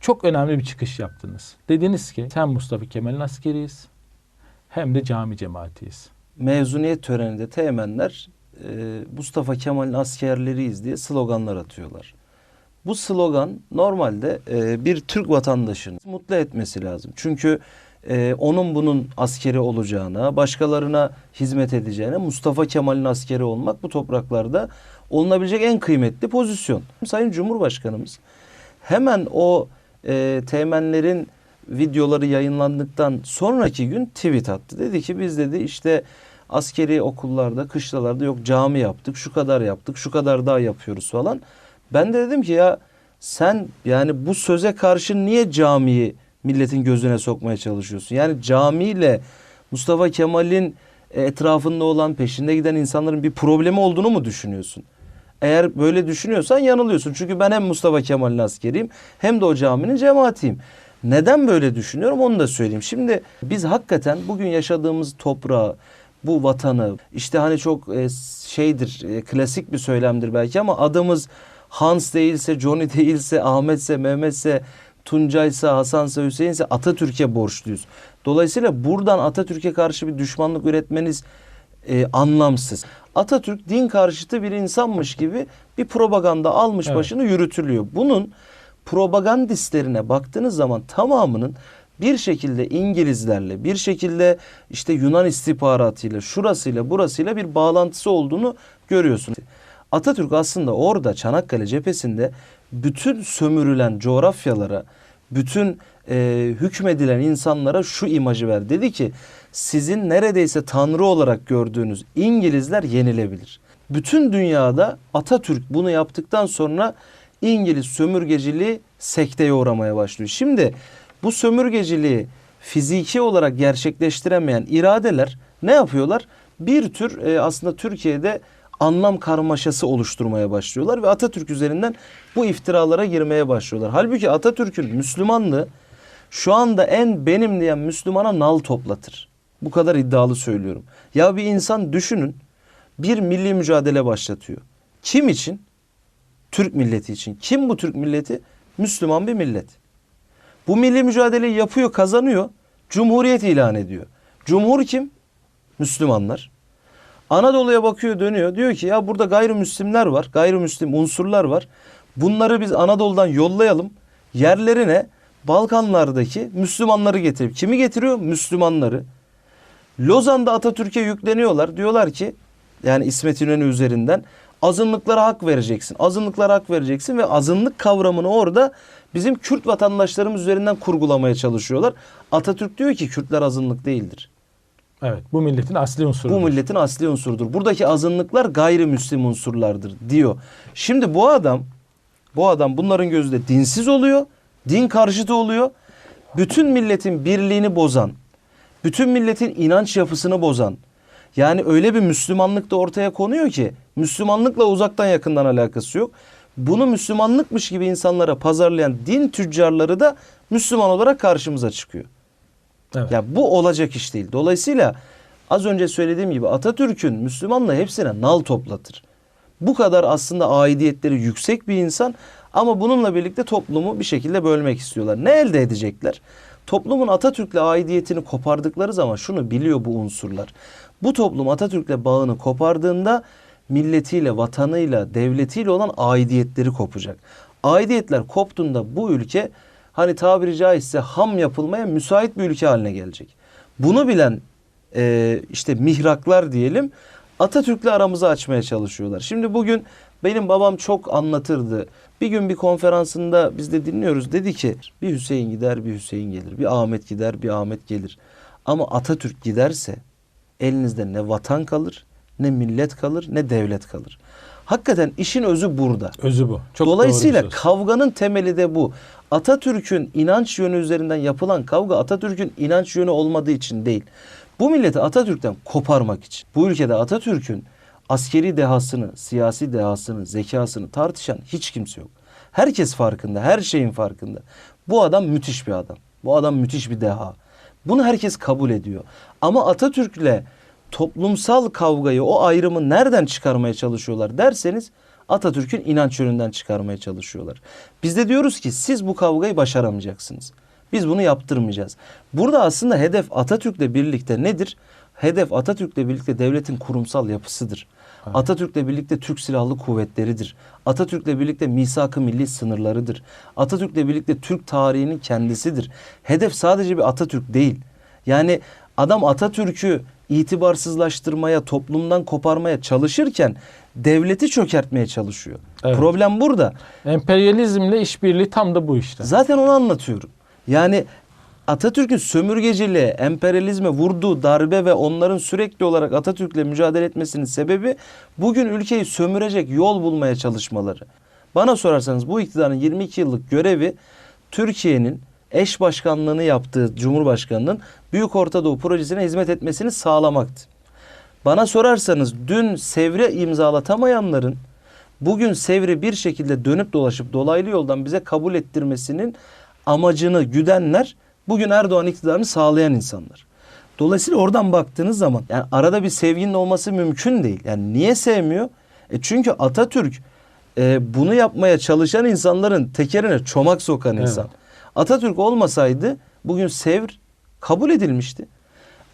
çok önemli bir çıkış yaptınız. Dediniz ki sen Mustafa Kemal'in askeriyiz hem de cami cemaatiyiz. Mezuniyet töreninde teğmenler e, Mustafa Kemal'in askerleriyiz diye sloganlar atıyorlar. Bu slogan normalde e, bir Türk vatandaşını mutlu etmesi lazım. Çünkü e, onun bunun askeri olacağına, başkalarına hizmet edeceğine Mustafa Kemal'in askeri olmak bu topraklarda olunabilecek en kıymetli pozisyon. Sayın Cumhurbaşkanımız hemen o e, teğmenlerin videoları yayınlandıktan sonraki gün tweet attı. Dedi ki biz dedi işte askeri okullarda, kışlalarda yok cami yaptık, şu kadar yaptık, şu kadar daha yapıyoruz falan. Ben de dedim ki ya sen yani bu söze karşı niye camiyi milletin gözüne sokmaya çalışıyorsun? Yani camiyle Mustafa Kemal'in etrafında olan peşinde giden insanların bir problemi olduğunu mu düşünüyorsun? Eğer böyle düşünüyorsan yanılıyorsun. Çünkü ben hem Mustafa Kemal'in askeriyim hem de o caminin cemaatiyim. Neden böyle düşünüyorum onu da söyleyeyim. Şimdi biz hakikaten bugün yaşadığımız toprağı, bu vatanı işte hani çok e, şeydir e, klasik bir söylemdir belki ama adımız Hans değilse, Johnny değilse, Ahmetse, Mehmetse, Tuncaysa, Hasansa, Hüseyinse Atatürk'e borçluyuz. Dolayısıyla buradan Atatürk'e karşı bir düşmanlık üretmeniz e, anlamsız. Atatürk din karşıtı bir insanmış gibi bir propaganda almış Evet. başını yürütülüyor. Bunun propagandistlerine baktığınız zaman tamamının bir şekilde İngilizlerle, bir şekilde işte Yunan istihbaratıyla, şurasıyla, burasıyla bir bağlantısı olduğunu görüyorsunuz. Atatürk aslında orada Çanakkale cephesinde bütün sömürülen coğrafyalara, bütün e, hükmedilen insanlara şu imajı ver. Dedi ki sizin neredeyse tanrı olarak gördüğünüz İngilizler yenilebilir. Bütün dünyada Atatürk bunu yaptıktan sonra İngiliz sömürgeciliği sekteye uğramaya başlıyor. Şimdi bu sömürgeciliği fiziki olarak gerçekleştiremeyen iradeler ne yapıyorlar? Bir tür e, aslında Türkiye'de anlam karmaşası oluşturmaya başlıyorlar ve Atatürk üzerinden bu iftiralara girmeye başlıyorlar. Halbuki Atatürk'ün Müslümanlığı şu anda en benim diyen Müslümana nal toplatır. Bu kadar iddialı söylüyorum. Ya bir insan düşünün bir milli mücadele başlatıyor. Kim için? Türk milleti için. Kim bu Türk milleti? Müslüman bir millet. Bu milli mücadeleyi yapıyor, kazanıyor. Cumhuriyet ilan ediyor. Cumhur kim? Müslümanlar. Anadolu'ya bakıyor, dönüyor. Diyor ki ya burada gayrimüslimler var, gayrimüslim unsurlar var. Bunları biz Anadolu'dan yollayalım. Yerlerine Balkanlardaki Müslümanları getirip kimi getiriyor? Müslümanları. Lozan'da Atatürk'e yükleniyorlar. Diyorlar ki yani İsmet İnönü üzerinden azınlıklara hak vereceksin. Azınlıklara hak vereceksin ve azınlık kavramını orada bizim Kürt vatandaşlarımız üzerinden kurgulamaya çalışıyorlar. Atatürk diyor ki Kürtler azınlık değildir. Evet bu milletin asli unsuru. Bu milletin asli unsurdur. Buradaki azınlıklar gayrimüslim unsurlardır diyor. Şimdi bu adam bu adam bunların gözünde dinsiz oluyor. Din karşıtı oluyor. Bütün milletin birliğini bozan, bütün milletin inanç yapısını bozan. Yani öyle bir Müslümanlık da ortaya konuyor ki Müslümanlıkla uzaktan yakından alakası yok. Bunu Müslümanlıkmış gibi insanlara pazarlayan din tüccarları da Müslüman olarak karşımıza çıkıyor. Evet. Ya bu olacak iş değil. Dolayısıyla az önce söylediğim gibi Atatürk'ün Müslümanla hepsine nal toplatır. Bu kadar aslında aidiyetleri yüksek bir insan ama bununla birlikte toplumu bir şekilde bölmek istiyorlar. Ne elde edecekler? Toplumun Atatürk'le aidiyetini kopardıkları zaman şunu biliyor bu unsurlar. Bu toplum Atatürk'le bağını kopardığında milletiyle, vatanıyla, devletiyle olan aidiyetleri kopacak. Aidiyetler koptuğunda bu ülke hani tabiri caizse ham yapılmaya müsait bir ülke haline gelecek. Bunu bilen e, işte mihraklar diyelim Atatürk'le aramızı açmaya çalışıyorlar. Şimdi bugün benim babam çok anlatırdı. Bir gün bir konferansında biz de dinliyoruz. Dedi ki bir Hüseyin gider bir Hüseyin gelir. Bir Ahmet gider bir Ahmet gelir. Ama Atatürk giderse elinizde ne vatan kalır ne millet kalır ne devlet kalır. Hakikaten işin özü burada. Özü bu. Çok Dolayısıyla kavganın temeli de bu. Atatürk'ün inanç yönü üzerinden yapılan kavga Atatürk'ün inanç yönü olmadığı için değil. Bu milleti Atatürk'ten koparmak için. Bu ülkede Atatürk'ün askeri dehasını, siyasi dehasını, zekasını tartışan hiç kimse yok. Herkes farkında, her şeyin farkında. Bu adam müthiş bir adam. Bu adam müthiş bir deha. Bunu herkes kabul ediyor. Ama Atatürk'le toplumsal kavgayı, o ayrımı nereden çıkarmaya çalışıyorlar derseniz Atatürk'ün inanç yönünden çıkarmaya çalışıyorlar. Biz de diyoruz ki siz bu kavgayı başaramayacaksınız. Biz bunu yaptırmayacağız. Burada aslında hedef Atatürk'le birlikte nedir? Hedef Atatürk'le birlikte devletin kurumsal yapısıdır. Atatürk'le birlikte Türk Silahlı Kuvvetleri'dir. Atatürk'le birlikte misak-ı milli sınırlarıdır. Atatürk'le birlikte Türk tarihinin kendisidir. Hedef sadece bir Atatürk değil. Yani adam Atatürk'ü itibarsızlaştırmaya, toplumdan koparmaya çalışırken devleti çökertmeye çalışıyor. Evet. Problem burada. Emperyalizmle işbirliği tam da bu işte. Zaten onu anlatıyorum. Yani Atatürk'ün sömürgeciliğe, emperyalizme vurduğu darbe ve onların sürekli olarak Atatürk'le mücadele etmesinin sebebi bugün ülkeyi sömürecek yol bulmaya çalışmaları. Bana sorarsanız bu iktidarın 22 yıllık görevi Türkiye'nin eş başkanlığını yaptığı Cumhurbaşkanı'nın Büyük Orta Doğu projesine hizmet etmesini sağlamaktı. Bana sorarsanız dün Sevre imzalatamayanların bugün Sevre bir şekilde dönüp dolaşıp dolaylı yoldan bize kabul ettirmesinin amacını güdenler bugün Erdoğan iktidarını sağlayan insanlar. Dolayısıyla oradan baktığınız zaman yani arada bir sevginin olması mümkün değil. Yani niye sevmiyor? E çünkü Atatürk e, bunu yapmaya çalışan insanların tekerine çomak sokan Evet. insan. Atatürk olmasaydı bugün Sevr kabul edilmişti.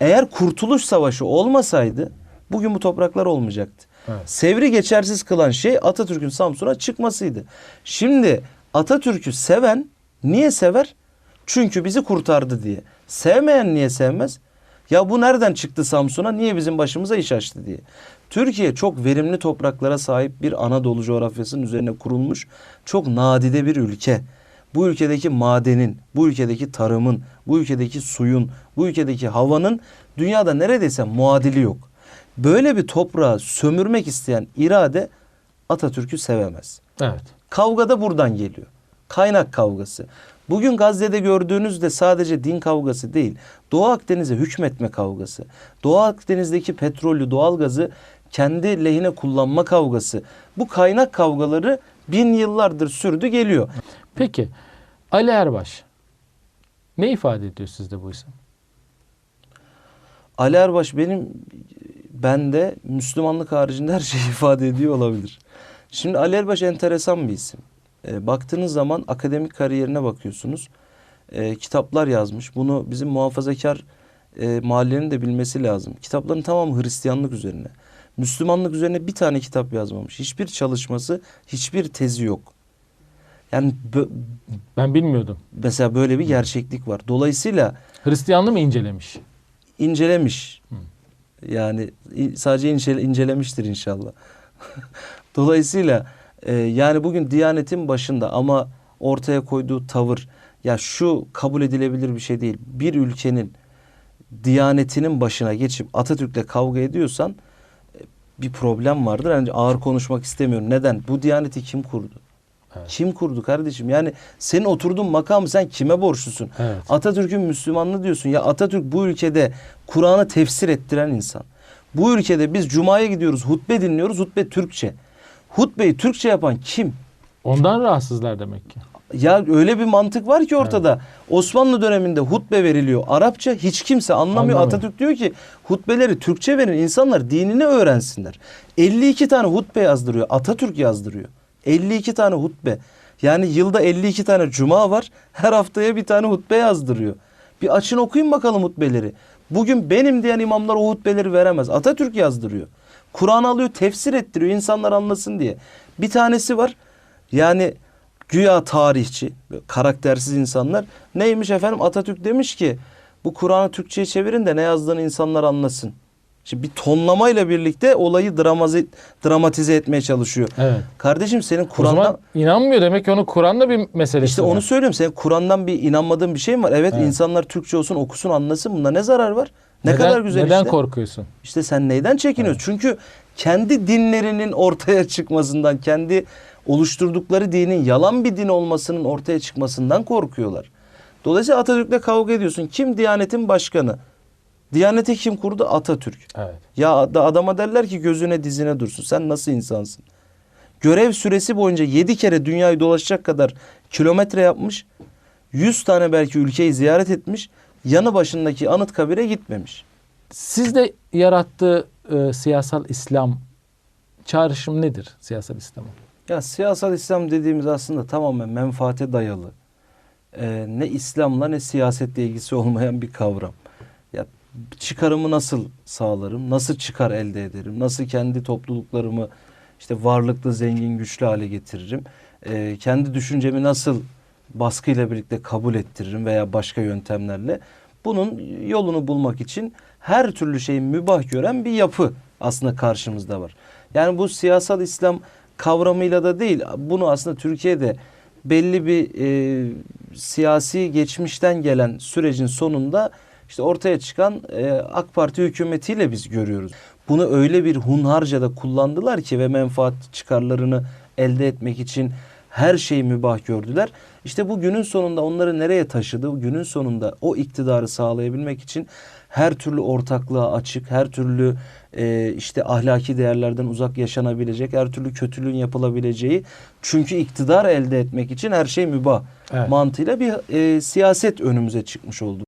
Eğer Kurtuluş Savaşı olmasaydı bugün bu topraklar olmayacaktı. Evet. Sevr'i geçersiz kılan şey Atatürk'ün Samsun'a çıkmasıydı. Şimdi Atatürk'ü seven niye sever? Çünkü bizi kurtardı diye. Sevmeyen niye sevmez? Ya bu nereden çıktı Samsun'a? Niye bizim başımıza iş açtı diye. Türkiye çok verimli topraklara sahip bir Anadolu coğrafyasının üzerine kurulmuş çok nadide bir ülke. Bu ülkedeki madenin, bu ülkedeki tarımın, bu ülkedeki suyun, bu ülkedeki havanın dünyada neredeyse muadili yok. Böyle bir toprağı sömürmek isteyen irade Atatürk'ü sevemez. Evet. Kavga da buradan geliyor. Kaynak kavgası. Bugün Gazze'de gördüğünüz de sadece din kavgası değil. Doğu Akdeniz'e hükmetme kavgası. Doğu Akdeniz'deki petrolü, doğalgazı kendi lehine kullanma kavgası. Bu kaynak kavgaları bin yıllardır sürdü geliyor. Peki Ali Erbaş ne ifade ediyor sizde bu isim? Ali Erbaş benim bende Müslümanlık haricinde her şeyi ifade ediyor olabilir. Şimdi Ali Erbaş enteresan bir isim. E, baktığınız zaman akademik kariyerine bakıyorsunuz. E, kitaplar yazmış. Bunu bizim muhafazakar e, mahallenin de bilmesi lazım. Kitapların tamamı Hristiyanlık üzerine. Müslümanlık üzerine bir tane kitap yazmamış. Hiçbir çalışması, hiçbir tezi yok. Yani Ben bilmiyordum. mesela böyle bir gerçeklik var. Dolayısıyla Hristiyanlığı mı incelemiş? incelemiş. Yani in- sadece ince- incelemiştir inşallah. Dolayısıyla e, yani bugün Diyanet'in başında ama ortaya koyduğu tavır ya şu kabul edilebilir bir şey değil. Bir ülkenin Diyanetinin başına geçip Atatürk'le kavga ediyorsan e, bir problem vardır. Yani ağır konuşmak istemiyorum. Neden? Bu Diyaneti kim kurdu? Evet. Kim kurdu kardeşim? Yani senin oturduğun makamı sen kime borçlusun? Evet. Atatürk'ün Müslümanlığı diyorsun. Ya Atatürk bu ülkede Kur'an'ı tefsir ettiren insan. Bu ülkede biz Cuma'ya gidiyoruz, hutbe dinliyoruz, hutbe Türkçe. Hutbeyi Türkçe yapan kim? Ondan rahatsızlar demek ki. Ya öyle bir mantık var ki ortada. Osmanlı döneminde hutbe veriliyor. Arapça hiç kimse anlamıyor. Anlamıyor. Atatürk diyor ki hutbeleri Türkçe verin. insanlar dinini öğrensinler. 52 tane hutbe yazdırıyor. Atatürk yazdırıyor. 52 tane hutbe. Yani yılda 52 tane cuma var. Her haftaya bir tane hutbe yazdırıyor. Bir açın okuyun bakalım hutbeleri. Bugün benim diyen imamlar o hutbeleri veremez. Atatürk yazdırıyor. Kur'an alıyor, tefsir ettiriyor insanlar anlasın diye. Bir tanesi var. Yani güya tarihçi, karaktersiz insanlar neymiş efendim Atatürk demiş ki bu Kur'an'ı Türkçe'ye çevirin de ne yazdığını insanlar anlasın. Şimdi bir tonlamayla birlikte olayı dramazi, dramatize etmeye çalışıyor. Evet. Kardeşim senin Kur'an'dan inanmıyor demek ki onun Kur'an'da bir meselesi işte onu söylüyorum. Senin Kur'an'dan bir inanmadığın bir şey mi var? Evet, Evet. insanlar Türkçe olsun, okusun, anlasın. Bunda ne zarar var? Ne neden, kadar güzel Neden işte. korkuyorsun? İşte sen neyden çekiniyorsun? Çünkü kendi dinlerinin ortaya çıkmasından, kendi oluşturdukları dinin yalan bir din olmasının ortaya çıkmasından korkuyorlar. Dolayısıyla Atatürk'le kavga ediyorsun. Kim Diyanet'in başkanı? Diyaneti kim kurdu? Atatürk. Evet. Ya ad- adama derler ki gözüne dizine dursun. Sen nasıl insansın? Görev süresi boyunca 7 kere dünyayı dolaşacak kadar kilometre yapmış. 100 tane belki ülkeyi ziyaret etmiş. Yanı başındaki anıt kabire gitmemiş. Sizde yarattığı e, siyasal İslam çağrışım nedir siyasal İslam'ın? Ya siyasal İslam dediğimiz aslında tamamen menfaate dayalı. Ee, ne İslam'la ne siyasetle ilgisi olmayan bir kavram. Çıkarımı nasıl sağlarım? Nasıl çıkar elde ederim? Nasıl kendi topluluklarımı işte varlıklı, zengin, güçlü hale getiririm? Ee, kendi düşüncemi nasıl baskıyla birlikte kabul ettiririm veya başka yöntemlerle? Bunun yolunu bulmak için her türlü şeyi mübah gören bir yapı aslında karşımızda var. Yani bu siyasal İslam kavramıyla da değil. Bunu aslında Türkiye'de belli bir e, siyasi geçmişten gelen sürecin sonunda işte ortaya çıkan e, AK Parti hükümetiyle biz görüyoruz. Bunu öyle bir hunharca da kullandılar ki ve menfaat çıkarlarını elde etmek için her şeyi mübah gördüler. İşte bu günün sonunda onları nereye taşıdı? Günün sonunda o iktidarı sağlayabilmek için her türlü ortaklığa açık, her türlü e, işte ahlaki değerlerden uzak yaşanabilecek, her türlü kötülüğün yapılabileceği. Çünkü iktidar elde etmek için her şey mübah Evet. mantığıyla bir e, siyaset önümüze çıkmış oldu.